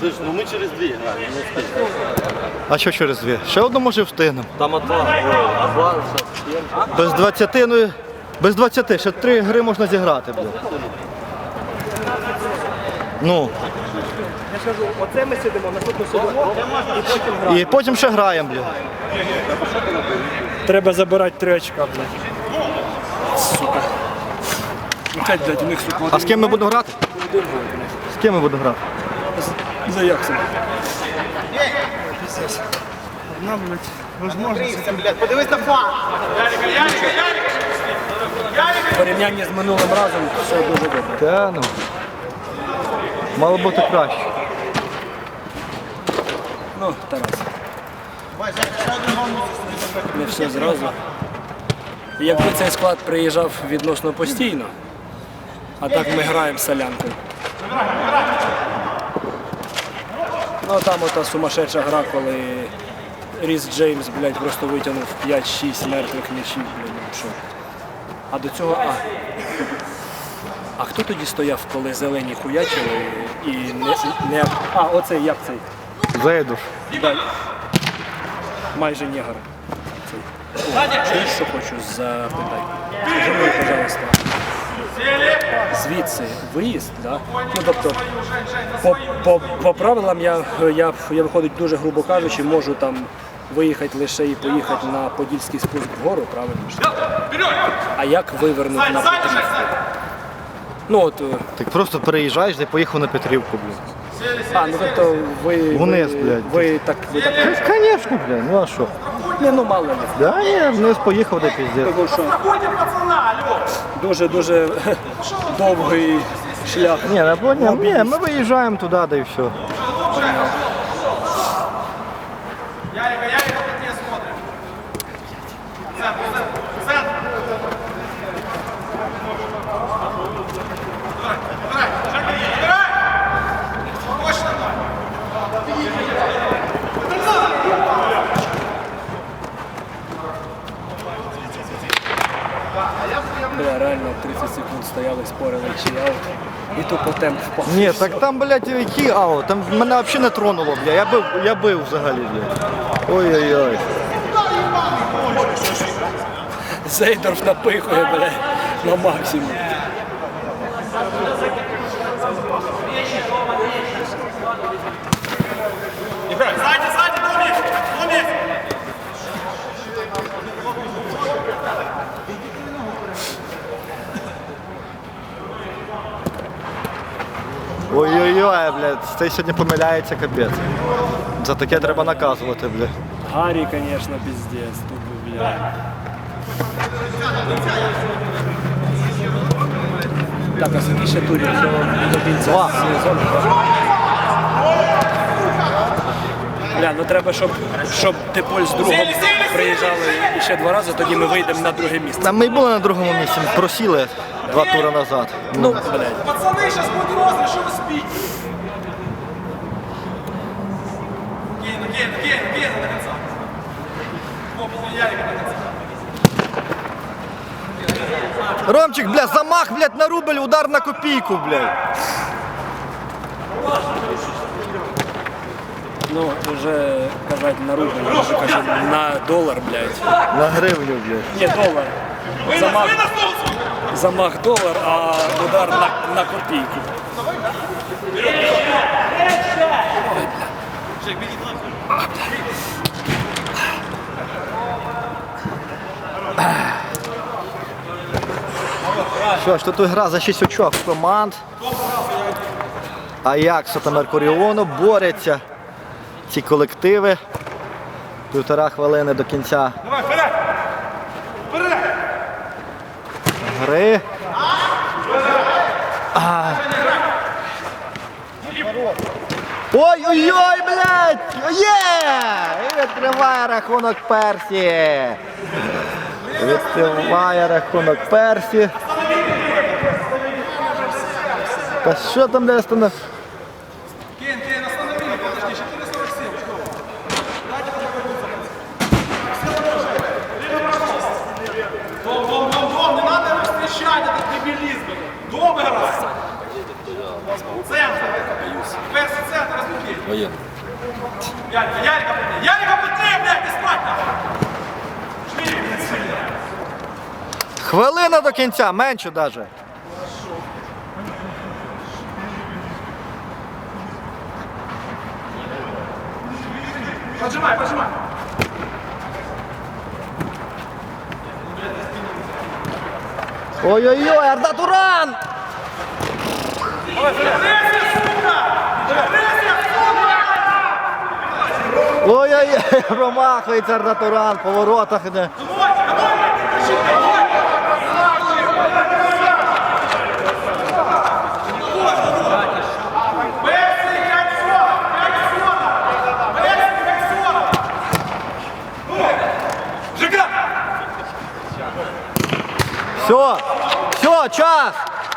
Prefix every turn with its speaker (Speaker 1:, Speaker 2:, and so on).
Speaker 1: Слышь, ну ми через дві граємо, не встигнемо.
Speaker 2: А що через дві? Ще одну може встигнемо.
Speaker 1: Там от два, ой, два, ще.
Speaker 2: Без 20, ну без 20, ще три гри можна зіграти, блядь. Ну.
Speaker 3: Я ж кажу, оце ми сидимо, наступну сидимо, і потім граємо.
Speaker 2: І потім ще граємо, блядь.
Speaker 3: Треба забирати три очка, блядь. Сука. Опять, блядь, у них сука.
Speaker 2: А з ким ми будемо грати? З ким ми будемо грати?
Speaker 3: За Яксом. Одна, блядь, возможность.
Speaker 4: Подивись на флаг.
Speaker 3: В порівнянні з минулим разом все дуже добре.
Speaker 2: Та ну. Мало бути краще.
Speaker 3: Ну, Тарас. Не все зразу. Якби цей склад приїжджав відносно постійно, а так ми граємо солянкою. Ну там ота сумасшедша гра, коли Ріс Джеймс, блядь, просто витягнув 5-6 мертвих м'ячів, блядь, ну що. А до цього, а. А хто тоді стояв, коли зелені хуячили і не, не... А, оцей, як цей?
Speaker 2: Зайдуш.
Speaker 3: Да. Майже негр. Чуєш, що хочу запитати? Скажи мені, пожалуйста, звідси виїзд, да? ну тобто, по, по, по правилам я, я, я виходить дуже грубо кажучи, можу там виїхати лише і поїхати на Подільський спуск вгору, правильно? А як вивернути на Петрівку? Ну от, е,
Speaker 2: Так просто переїжджаєш і поїхав на Петрівку, блядь.
Speaker 3: А, ну тобто ви,
Speaker 2: Вниз, блядь.
Speaker 3: ви так, ви так,
Speaker 2: Конечно, блядь, ну а що?
Speaker 3: не, ну мало ли.
Speaker 2: Да ні, вниз поїхав де піздець.
Speaker 3: Тому що дуже дуже довгий шлях.
Speaker 2: Ні, не поняв. Ні, ми виїжджаємо туди, да і все.
Speaker 3: Бля, реально 30 секунд стояли, спорили, чи аут. І тупо темп впав.
Speaker 2: Ні, так там, блядь, який аут, там мене взагалі не тронуло, бля. Я бив, я бив взагалі, блядь. Ой-ой-ой.
Speaker 3: Зейдорф напихує, бля, на максимум.
Speaker 2: Ой-ой-ой, блядь, цей сьогодні помиляється капець. За таке треба наказувати, блядь.
Speaker 3: Гаррі, звісно, піздець. Тупо, бля. Так, а скільки ще турів цього до кінця
Speaker 2: Два.
Speaker 3: сезону? Бля, ну треба, щоб, щоб Теполь з другом приїжджали ще два рази, тоді ми вийдемо на друге місце.
Speaker 2: Там ми й були на другому місці, ми просіли два тури назад.
Speaker 3: Ну, блядь.
Speaker 4: Пацаны, сейчас будет розыгрыш, что вы спите? Гейна, гейна, гейна, гейна до конца. О, Ярика до конца.
Speaker 2: Ромчик, бля, замах, блядь, на рубль, удар на копійку, блядь.
Speaker 3: Ну, вже казати на рубль, вже кажуть на долар, блядь.
Speaker 2: На гривню, блядь.
Speaker 3: Ні, долар. Замах, замах долар, а удар на, на копійку.
Speaker 2: Що ж, тут гра за 6 очок команд. Аяксу та Меркуріону борються ці колективи. Півтора хвилини до кінця
Speaker 4: Давай, вперед! Вперед!
Speaker 2: гри. Ой-ой-ой, блядь! Є! І відкриває рахунок Персі. Відкриває рахунок Персі. Та що там де станов?
Speaker 1: Воєнний.
Speaker 4: Ярика, Ярика, быстрее! Ярика, быстрее, блядь, не спать нахуй! Жми, блядь, сильнее!
Speaker 2: Хвилина до кінця, менше навіть.
Speaker 4: Поджимай, поджимай!
Speaker 2: Ой-ой-ой, Арда Туран! Ой-ой-ой, промахується Арда Туран, по воротах іде. Все, все, час!